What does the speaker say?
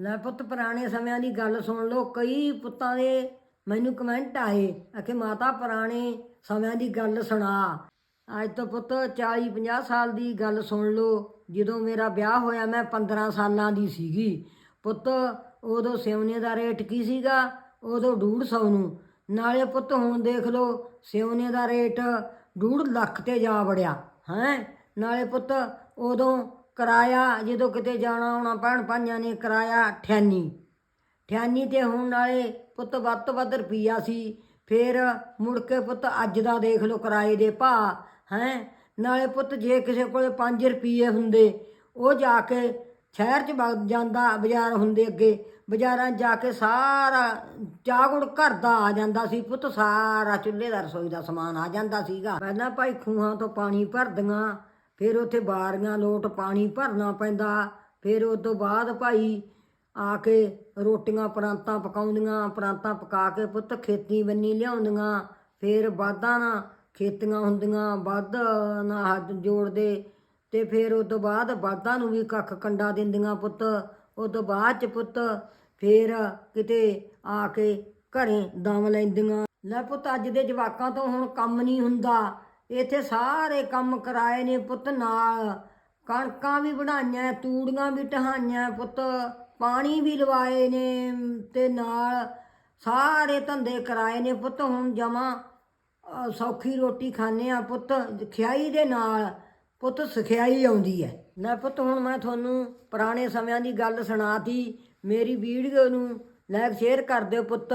ਲੈ ਪੁੱਤ, ਪੁਰਾਣੇ ਸਮਿਆਂ ਦੀ ਗੱਲ ਸੁਣ ਲਓ, ਕਈ ਪੁੱਤਾਂ ਦੇ ਮੈਨੂੰ ਕਮੈਂਟ ਆਏ, ਆਖੇ, ਮਾਤਾ, ਪੁਰਾਣੇ ਸਮਿਆਂ ਦੀ ਗੱਲ ਸੁਣਾ। ਅੱਜ ਤੋਂ ਪੁੱਤ 40 50 ਸਾਲ ਦੀ ਗੱਲ ਸੁਣ ਲਓ, ਜਦੋਂ ਮੇਰਾ ਵਿਆਹ ਹੋਇਆ, ਮੈਂ 15 ਸਾਲਾਂ ਦੀ ਸੀਗੀ। ਪੁੱਤ, ਉਦੋਂ ਸਿਉਨੇ ਦਾ ਰੇਟ ਕੀ ਸੀਗਾ? ਉਦੋਂ 150 ਨੂੰ। ਨਾਲੇ ਪੁੱਤ, ਹੁਣ ਦੇਖ ਲਓ, ਸਿਉਨੇ ਦਾ ਰੇਟ 1.5 ਲੱਖ ਤੇ ਜਾ ਵੜਿਆ, ਹੈ? ਨਾਲੇ ਪੁੱਤ, ਉਦੋਂ ਕਿਰਾਇਆ, ਜਦੋਂ ਕਿਤੇ ਜਾਣਾ ਆਉਣਾ ਭੈਣ ਭਾਈਆਂ ਨੇ ਕਿਰਾਇਆ 98 ਠਿਆਨੀ ਤੇ ਹੁਣ ਨਾਲੇ ਪੁੱਤ ਵੱਧ ਤੋਂ ਵੱਧ ਰੁਪਈਆ ਸੀ। ਫੇਰ ਮੁੜ ਕੇ ਪੁੱਤ ਅੱਜ ਦਾ ਦੇਖ ਲਓ ਕਿਰਾਏ ਦੇ ਭਾਅ, ਹੈ? ਨਾਲੇ ਪੁੱਤ ਜੇ ਕਿਸੇ ਕੋਲੇ 5 ਰੁਪਏ ਹੁੰਦੇ, ਉਹ ਜਾ ਕੇ ਸ਼ਹਿਰ 'ਚ ਵਗ ਜਾਂਦਾ ਬਾਜ਼ਾਰ ਹੁੰਦੇ ਅੱਗੇ। ਬਾਜ਼ਾਰਾਂ 'ਚ ਜਾ ਕੇ ਸਾਰਾ ਚਾਗੁੜ ਘਰ ਦਾ ਆ ਜਾਂਦਾ ਸੀ ਪੁੱਤ, ਸਾਰਾ ਚੁੱਲ੍ਹੇ ਦਾ ਰਸੋਈ ਦਾ ਸਮਾਨ ਆ ਜਾਂਦਾ ਸੀਗਾ। ਪਹਿਲਾਂ ਭਾਈ ਖੂਹਾਂ ਤੋਂ ਪਾਣੀ ਭਰਦੀਆਂ ਫਿਰ ਉੱਥੇ ਬਾਰੀਆਂ ਲੋਟ ਪਾਣੀ ਭਰਨਾ ਪੈਂਦਾ। ਫਿਰ ਉਸ ਤੋਂ ਬਾਅਦ ਭਾਈ ਆ ਕੇ ਰੋਟੀਆਂ ਪਰਾਂਤਾਂ ਪਕਾਉਂਦੀਆਂ, ਪਰਾਂਤਾਂ ਪਕਾ ਕੇ ਪੁੱਤ ਖੇਤੀ ਬੰਨੀ ਲਿਆਉਂਦੀਆਂ। ਫਿਰ ਬਾਦਾਂ ਨਾਲ ਖੇਤੀਆਂ ਹੁੰਦੀਆਂ, ਵੱਧ ਨਾਲ ਹੱਥ ਜੋੜਦੇ ਤੇ ਫਿਰ ਉਸ ਤੋਂ ਬਾਅਦ ਬਾਦਾਂ ਨੂੰ ਵੀ ਕੱਖ ਕੰਡਾ ਦਿੰਦੀਆਂ ਪੁੱਤ। ਉਸ ਤੋਂ ਬਾਅਦ ਚ ਪੁੱਤ ਫਿਰ ਕਿਤੇ ਆ ਕੇ ਘਰੇ ਦਮ ਲੈਂਦੀਆਂ। ਲੈ ਪੁੱਤ ਅੱਜ ਦੇ ਜਵਾਕਾਂ ਤੋਂ ਹੁਣ ਕੰਮ ਨਹੀਂ ਹੁੰਦਾ। ਇੱਥੇ ਸਾਰੇ ਕੰਮ ਕਰਾਏ ਨੇ ਪੁੱਤ ਨਾਲ। ਕਣਕਾਂ ਵੀ ਬਣਾਈਆਂ, ਤੂੜੀਆਂ ਵੀ ਢਹਾਈਆਂ ਪੁੱਤ। ਪਾਣੀ ਵੀ ਲਵਾਏ ਨੇ ਤੇ ਨਾਲ ਸਾਰੇ ਧੰਦੇ ਕਰਾਏ ਨੇ ਪੁੱਤ। ਹੁਣ ਜਮਾ ਸੌਖੀ ਰੋਟੀ ਖਾਣੇ ਆ ਪੁੱਤ। ਖਿਆਈ ਦੇ ਨਾਲ ਪੁੱਤ ਸਿਖਿਆਈ ਆਉਂਦੀ ਹੈ ਨਾ ਪੁੱਤ, ਹੁਣ ਮੈਂ ਤੁਹਾਨੂੰ ਪੁਰਾਣੇ ਸਮਿਆਂ ਦੀ ਗੱਲ ਸੁਣਾਤੀ। ਮੇਰੀ ਵੀਡੀਓ ਨੂੰ ਲਾਈਕ ਸ਼ੇਅਰ ਕਰ ਦਿਓ ਪੁੱਤ।